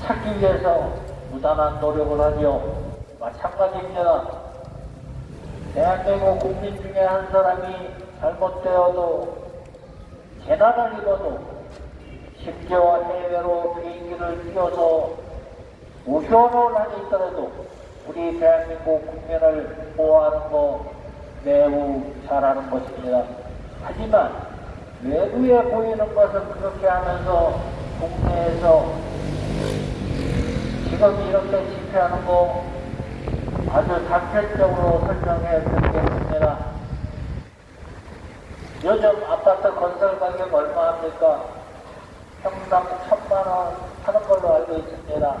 찾기 위해서 무단한 노력을 하지요. 마찬가지입니다. 대한민국 국민 중에 한 사람이 잘못되어도 재난을 입어도 심지어 해외로 비행기를 뛰어서 우편을 하니 있더라도 우리 대한민국 국민을 보호하는 거 매우 잘하는 것입니다. 하지만 외부에 보이는 것은 그렇게 하면서 국내에서 지금 이렇게 집회하는 거 아주 단편적으로 설명해 드리겠습니다. 요즘 아파트 건설 가격 얼마 합니까? 평당 천만 원 하는 걸로 알고 있습니다.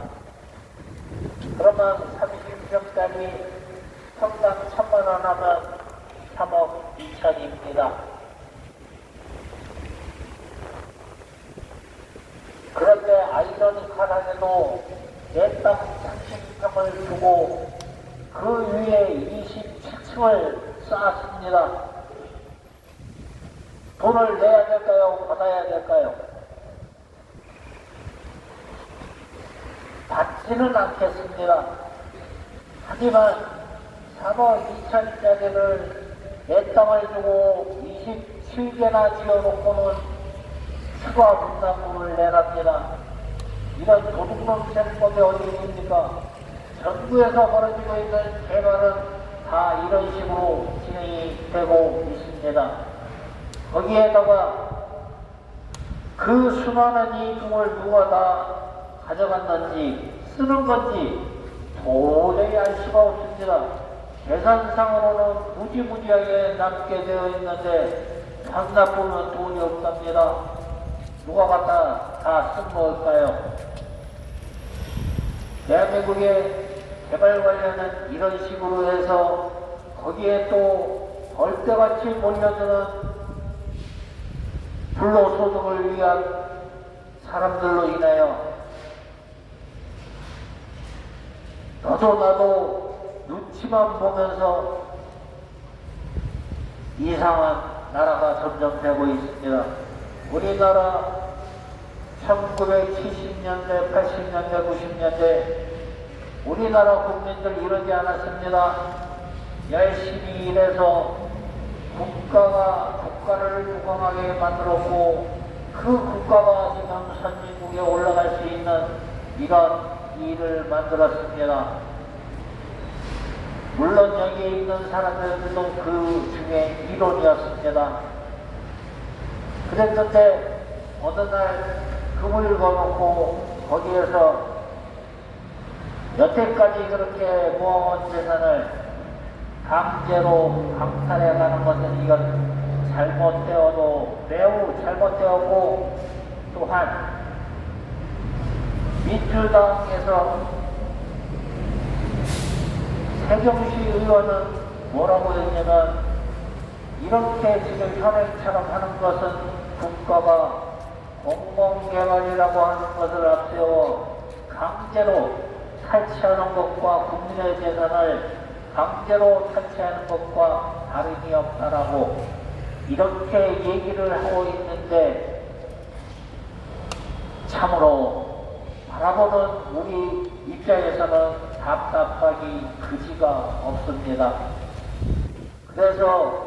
그러면 30평짜리 평당 천만 원 하면 3억 2천입니다. 그런데 아이러니컬하게도 30평을 주고 그 위에 27층을 쌓았습니다. 돈을 내야 될까요? 받아야 될까요? 받지는 않겠습니다. 하지만 3억 2천짜리를 내 땅을 주고 27개나 지어놓고는 추가 분담금을 내랍니다. 이런 도둑놈 세법이 어디 있습니까? 전국에서 벌어지고 있는 개발은 다 이런 식으로 진행이 되고 있습니다. 거기에다가 그 수많은 이익금을 누가 다 가져갔는지 쓰는 건지 도저히 알 수가 없습니다. 계산상으로는 무지무지하게 남게 되어 있는데 반납보면 돈이 없답니다. 누가 갖다 다 쓴 걸까요? 대한민국의 개발 관련은 이런 식으로 해서 거기에 또 벌떼같이 몰려드는 불로소득을 위한 사람들로 인하여 너도 나도 눈치만 보면서 이상한 나라가 점점 되고 있습니다. 우리나라 1970년대, 80년대, 90년대 우리나라 국민들 이러지 않았습니다. 열심히 일해서 국가가 국가를 부강하게 만들었고 그 국가가 지금 선진국에 올라갈 수 있는 이런 일을 만들었습니다. 물론 여기에 있는 사람들도 그 중에 이론이었습니다. 그랬는데 어느 날 금을 거놓고 거기에서 여태까지 그렇게 모아온 재산을 강제로 강탈해 가는 것은 이건 잘못되어도 매우 잘못되었고 또한 민주당에서 세경시 의원은 뭐라고 했냐면 이렇게 지금 현행처럼 하는 것은 국가가 공공개발이라고 하는 것을 앞세워 강제로 탈취하는 것과 국민의 재산을 강제로 탈취하는 것과 다름이 없다라고 이렇게 얘기를 하고 있는데 참으로 바라보는 우리 입장에서는 답답하기 그지가 없습니다. 그래서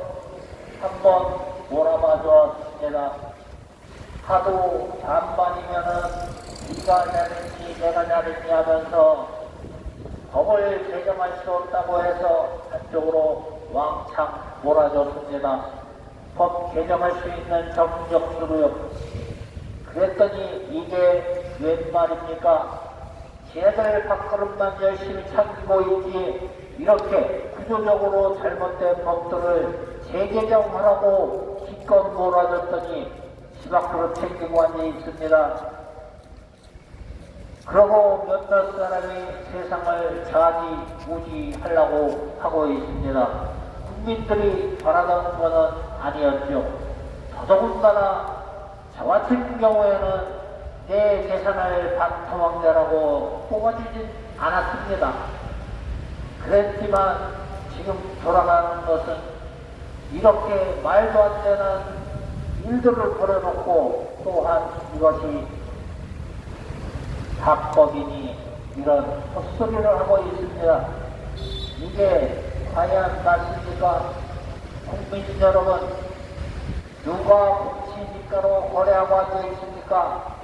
한번 몰아봐 주었습니다. 하도 반반이면은 네가 잘했니 내가 잘했니 하면서 법을 개정할 수 없다고 해서 한쪽으로 왕창 몰아줬습니다. 법 개정할 수 있는 정적 수로요. 그랬더니 이게 웬 말입니까? 쟤들 밥그릇만 열심히 챙기고 있지 이렇게 구조적으로 잘못된 법들을 재개정하라고 기껏 몰아줬더니 시박그릇 챙기고 앉아 있습니다. 그러고 몇몇 사람이 세상을 좌지우지하려고 하고 있습니다. 국민들이 바라던 것은 아니었죠. 더더군다나 저 같은 경우에는 내 재산을 반토막내라고 뽑아주진 않았습니다. 그랬지만 지금 돌아가는 것은 이렇게 말도 안 되는 일들을 벌여놓고 또한 이것이 합법이니 이런 헛소리를 하고 있습니다. 이게 과연 맞습니까? 국민 여러분, 누가 공시지가로 거래하고 앉아 있습니까?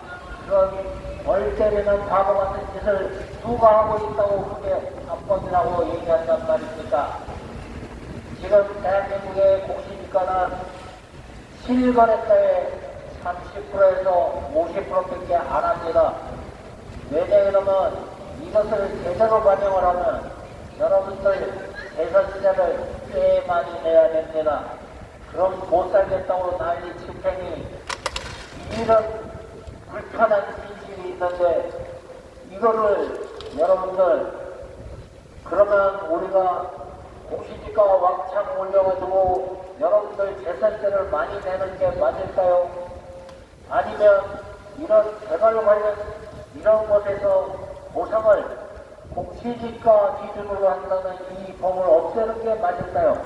그런 벌 때리는 바보 같은 짓을 누가 하고 있다고 그게 합법이라고 얘기한단 말입니까? 지금 대한민국의 공시지가는 실거래가의 30%에서 50%밖에 안 합니다. 왜냐하면 이것을 제대로 반영을 하면 여러분들 대선세를 꽤 많이 내야 됩니다. 그럼 못 살겠다고 난리 칠 테니 이런 불편한 진실이 있는데 이거를 여러분들 그러면 우리가 공시지가 왕창 올려가지고 여러분들 재산세를 많이 내는 게 맞을까요? 아니면 이런 개발 관련 이런 것에서 보상을 공시지가 기준으로 한다는 이 법을 없애는 게 맞을까요?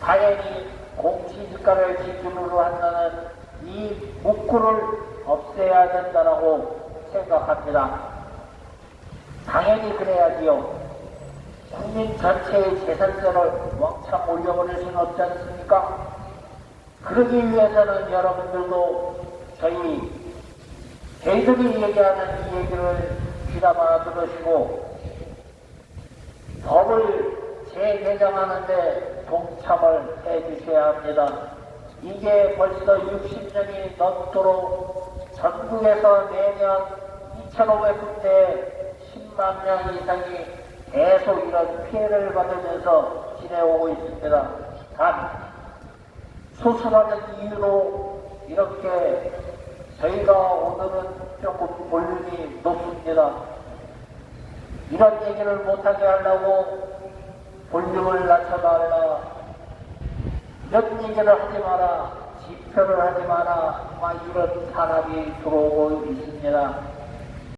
당연히 공시지가를 기준으로 한다는 이 문구를 없애야 된다라고 생각합니다. 당연히 그래야지요. 국민 전체의 재산세를 왕창 올려버릴 수는 없지 않습니까? 그러기 위해서는 여러분들도 저희 저희들이 얘기하는 이 얘기를 귀담아 들으시고 법을 재개정하는데 동참을 해 주셔야 합니다. 이게 벌써 60년이 넘도록 전국에서 매년 2,500군데 10만 명 이상이 계속 이런 피해를 받으면서 지내오고 있습니다. 단 소수라는 이유로 이렇게 저희가 오늘은 조금 볼륨이 높습니다. 이런 얘기를 못하게 하려고 볼륨을 낮춰달라. 이런 얘기를 하지 마라. 지표를 하지 마라. 막 이런 탄압이 들어오고 있습니다.